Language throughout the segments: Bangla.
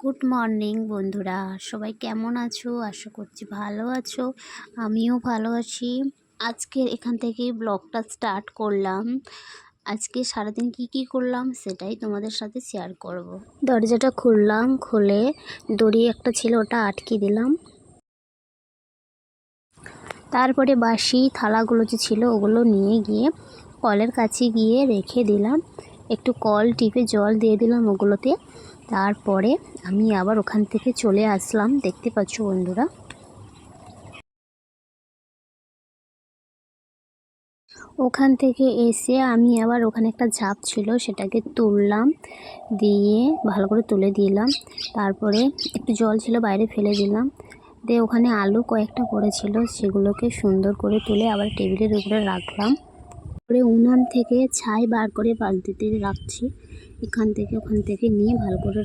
গুড মর্নিং বন্ধুরা। সবাই কেমন আছো? আশা করছি ভালো আছো। আমিও ভালো আছি। আজকে এখান থেকে ব্লগটা স্টার্ট করলাম। আজকে সারাদিন কি কি করলাম সেটাই তোমাদের সাথে শেয়ার করব। দরজাটা খুললাম, খুলে দড়ি একটা ছিল, ওটা আটকে দিলাম। তারপরে বাসি, থালাগুলো যে ছিল, ওগুলো নিয়ে গিয়ে কলের কাছে গিয়ে রেখে দিলাম। একটু কল, টিপে জল দিয়ে দিলাম ওগুলোতে। তারপরে আমি আবার ওখান থেকে চলে আসলাম। দেখতে পাচ্ছ বন্ধুরা। ওখান থেকে এসে আমি আবার ওখানে একটা ঝাপ ছিল, সেটাকে তুললাম। দিয়ে ভালো করে তুলে দিলাম। তারপরে একটু জল ছিল, বাইরে ফেলে দিলাম। দিয়ে ওখানে আলু কয়েকটা পড়েছিল, সেগুলোকে সুন্দর করে তুলে আবার টেবিলের উপরে রাখলাম। পরে উনান থেকে ছাই বার করে বালতিতে রাখছি। এখান থেকে ওখান থেকে নিয়ে ভালো করে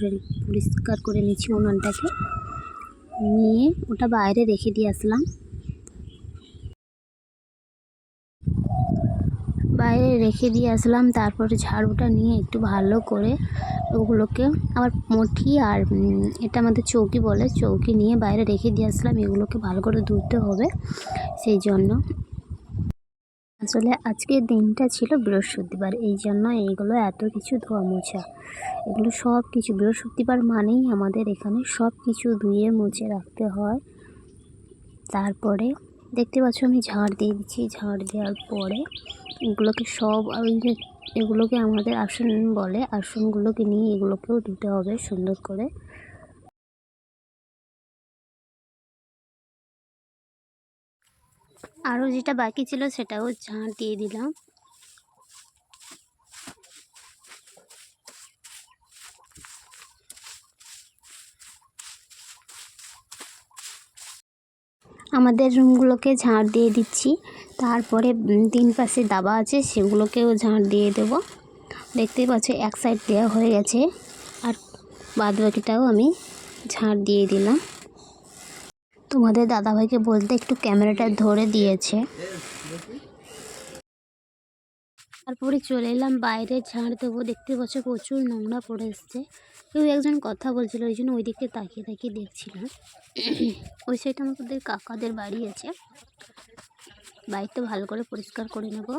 পরিষ্কার করে নিচ্ছি উনানটাকে। নিয়ে ওটা বাইরে রেখে দিয়ে আসলাম। বাইরে রেখে দিয়ে আসলাম, তারপরে ঝাড়ুটা নিয়ে একটু ভালো করে ওগুলোকে আবার মুঠি আর এটা আমাদের চৌকি বলে, চৌকি নিয়ে বাইরে রেখে দিয়ে আসলাম। এগুলোকে ভালো করে ধুতে হবে, সেই জন্য। আসলে আজকের দিনটা ছিল বৃহস্পতিবার। এই জন্য এইগুলো এত কিছু ধোয়া মোছা। এগুলো সব কিছু বৃহস্পতিবার মানেই আমাদের এখানে সব কিছু ধুয়ে মুছে রাখতে হয়। তারপরে দেখতে পাচ্ছ আমি ঝাড় দিয়ে দিচ্ছি। ঝাড় দেওয়ার পরে এগুলোকে সব ওই যে এগুলোকে আমাদের আসন বলে, আসনগুলোকে নিয়ে এগুলোকেও ধুতে হবে সুন্দর করে। আরও যেটা বাকি ছিল সেটাও ঝাঁট দিয়ে দিলাম। আমাদের রুমগুলোকে ঝাঁট দিয়ে দিচ্ছি। তারপরে তিন পাশে দাবা আছে, সেগুলোকেও ঝাঁট দিয়ে দেব। দেখতেই পাচ্ছ, এক সাইড দেওয়া হয়ে গেছে। আর বাদ বাকিটাও আমি ঝাঁট দিয়ে দিলাম। তোমাদের দাদাভাইকে বলতে একটু ক্যামেরাটা ধরে দিয়েছে। তারপরে চলে এলাম বাইরে ঝাড় দেবো। দেখতে পাচ্ছ প্রচুর নোংরা পড়ে এসছে। কেউ একজন কথা বলছিল, ওই জন্য ওই দিকে তাকিয়ে তাকিয়ে দেখছিলাম। ওই সাইডে আমাদের কাকাদের বাড়ি আছে। বাড়িতে ভালো করে পরিষ্কার করে নেব।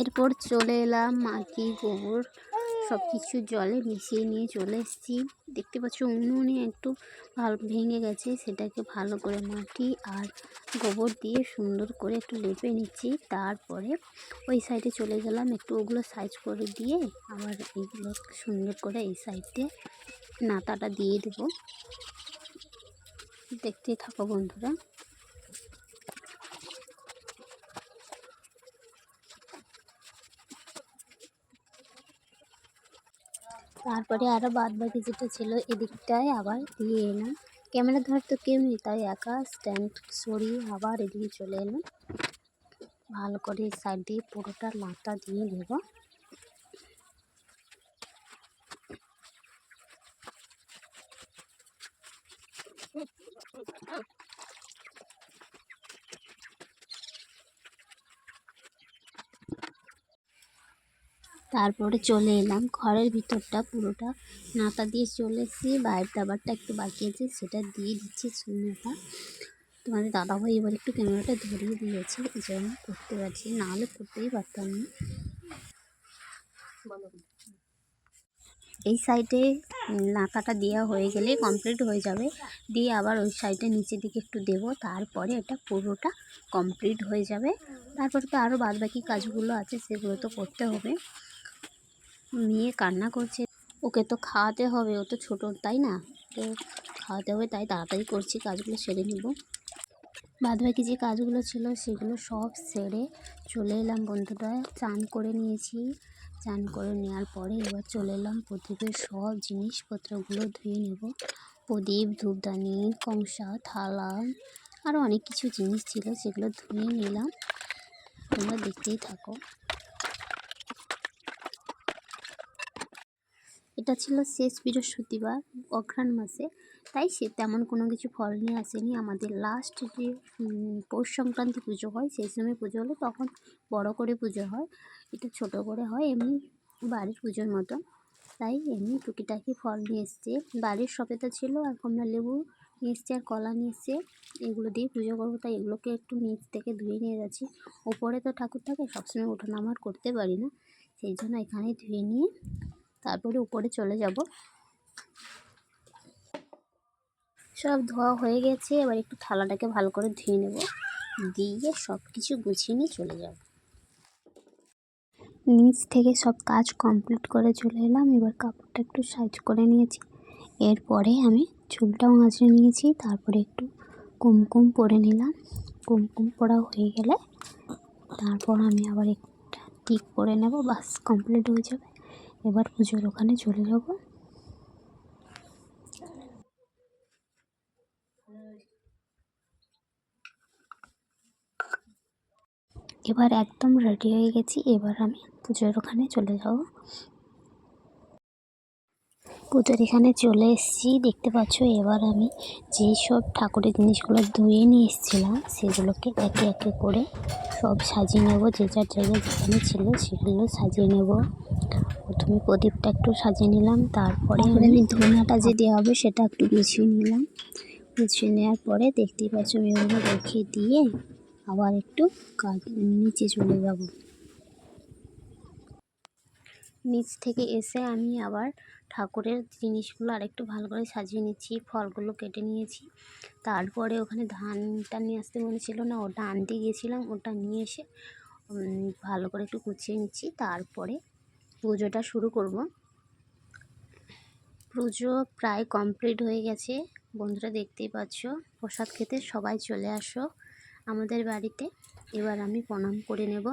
এরপর চলে এলাম মাটি গোবর। সব কিছু জলে মিশিয়ে নিয়ে চলে এসেছি। দেখতে পাচ্ছ উনুনে একটু ভালো ভেঙে গেছে, সেটাকে ভালো করে মাটি আর গোবর দিয়ে সুন্দর করে একটু লেপে নিচ্ছি। তারপরে ওই সাইডে চলে গেলাম, একটু ওগুলো সাইজ করে দিয়ে আবার এইগুলো সুন্দর করে এই সাইডে নাতাটা দিয়ে দেবো। দেখতে থাকো বন্ধুরা। তারপরে আরও বাদ বাকি যেটা ছিল এদিকটায় আবার দিয়ে এলাম। ক্যামেরা ধর তো কেউ নেই, তাই একা স্ট্যান্ড সরিয়ে আবার এদিকে চলে এলাম। ভালো করে সাইড দিয়ে পুরোটা লাতা দিয়ে নেব তারপরে চলে এলাম। ঘরের ভিতরটা পুরোটা নাতা দিয়ে চলে এসেছি। বাইরের দাবারটা একটু বাকি আছে সেটা দিয়ে দিচ্ছি শূন্যটা তোমাদের দাদাভাই এবার একটু ক্যামেরাটা ধরিয়ে দিয়েছে এই জন্য করতে পারছি নাহলে করতেই পারতাম না। এই সাইডে নাতাটা দেওয়া হয়ে গেলে কমপ্লিট হয়ে যাবে। দিয়ে আবার ওই সাইডে নিচের দিকে একটু দেব তারপরে এটা পুরোটা কমপ্লিট হয়ে যাবে। তারপরে তো আরও বাদবাকি কাজগুলো আছে সেগুলো তো করতে হবে। মেয়ে কান্না করছে। ওকে তো খাওয়াতে হবে, ও তো ছোটো, তাই না? তো খাওয়াতে হবে, তাই তাড়াতাড়ি করছি, কাজগুলো সেরে নেব। বাদ বাকি যে কাজগুলো ছিল, সেগুলো সব সেরে চলে এলাম বন্ধুরা। চান করে নিয়েছি। চান করে নেওয়ার পরে এবার চলে এলাম প্রদীপের সব জিনিসপত্রগুলো ধুয়ে নেব। প্রদীপ, ধূপদানি, কংসা, থালা আরও অনেক কিছু জিনিস ছিল, সেগুলো ধুয়ে নিলাম। তোমরা দেখতেই থাকো। এটা ছিল শেষ বৃহস্পতিবার, অঘ্রাণ মাসে। তাই সে তেমন কোনো কিছু ফল নিয়ে আসেনি। আমাদের লাস্ট যে পৌষ সংক্রান্তি পুজো হয়, সেই সময় পুজো হলে তখন বড় করে পুজো হয়। এটা ছোট করে হয়, এমনি বাড়ির পুজোর মতন। তাই এমনি টুকিটাকি ফল নিয়ে এসছে। বাড়ির সবেদা ছিল, আর কমলা লেবু নিয়ে এসছে, আর কলা নিয়ে এসছে। এগুলো দিয়ে পুজো করব, তাই এগুলোকে একটু নিচ থেকে ধুয়ে নিয়ে যাচ্ছি। ওপরে তো ঠাকুর থাকে, সবসময় ওঠানামা আর করতে পারি না। সেই জন্য এখানে ধুয়ে নিয়ে তারপরে উপরে চলে যাব। সব ধোয়া হয়ে গেছে, এবার একটু থালাটাকে ভালো করে ধুয়ে নেব। দিয়ে সব কিছু গুছিয়ে নিয়ে চলে যাব। নিচ থেকে সব কাজ কমপ্লিট করে চলে এলাম, এবার কাপড়টা একটু সাইজ করে নিয়েছি। এরপরে আমি চুলটাও আঁচড়ে নিয়েছি, তারপরে একটু কুমকুম পরে নিলাম। কুমকুম পরা হয়ে গেলে তারপর আমি আবার একটা টিক পরে নেব, বাস কমপ্লিট হয়ে যাবে। এবার পুজোর ওখানে চলে যাব। এবার একদম রেডি হয়ে গেছি, এবার আমি পুজোর ওখানে চলে যাব। পুজোর এখানে চলে এসেছি, দেখতে পাচ্ছ এবার আমি যেই সব ঠাকুরের জিনিসগুলো ধুয়ে নিয়ে এসেছিলাম, সেগুলোকে একে একে করে সব সাজিয়ে নেব, যে যার জায়গায় যেখানে ছিল সেগুলো সাজিয়ে নেব। প্রথমে প্রদীপটা একটু সাজিয়ে নিলাম তারপরে আমি ধনাটা যে দেওয়া হবে সেটা একটু গুছিয়ে নিলাম। গুছিয়ে নেওয়ার পরে দেখতেই পাচ্ছ আমি ওগুলো রেখে দিয়ে আবার একটু কাজ নিচে চলে যাব। নিচ থেকে এসে আমি আবার ঠাকুরের জিনিসগুলো আরেকটু ভালো করে সাজিয়ে নিচ্ছি ফলগুলো কেটে নিয়েছি। তারপরে ওখানে ধানটা নিয়ে আসতে মনে ছিল না ওটা আনতে গিয়েছিলাম ওটা নিয়ে এসে ভালো করে একটু গুছিয়ে নিচ্ছি। তারপরে পুজোটা শুরু করব। পুজো প্রায় কমপ্লিট হয়ে গেছে। বন্ধুরা দেখতেই পাচ্ছ, প্রসাদ খেতে সবাই চলে আসো আমাদের বাড়িতে। এবার আমি প্রণাম করে নেব।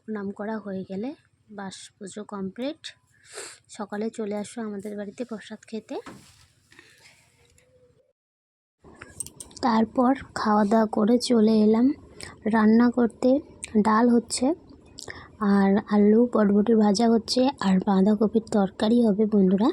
প্রণাম করা হয়ে গেলে বাস পুজো কমপ্লিট সকালে চলে আসো আমাদের বাড়িতে প্রসাদ খেতে। তারপর খাওয়া দাওয়া করে চলে এলাম। রান্না করতে ডাল হচ্ছে। আর আলু বরবটি ভাজা হচ্ছে আর বাঁধাকপির তরকারি হবে বন্ধুরা।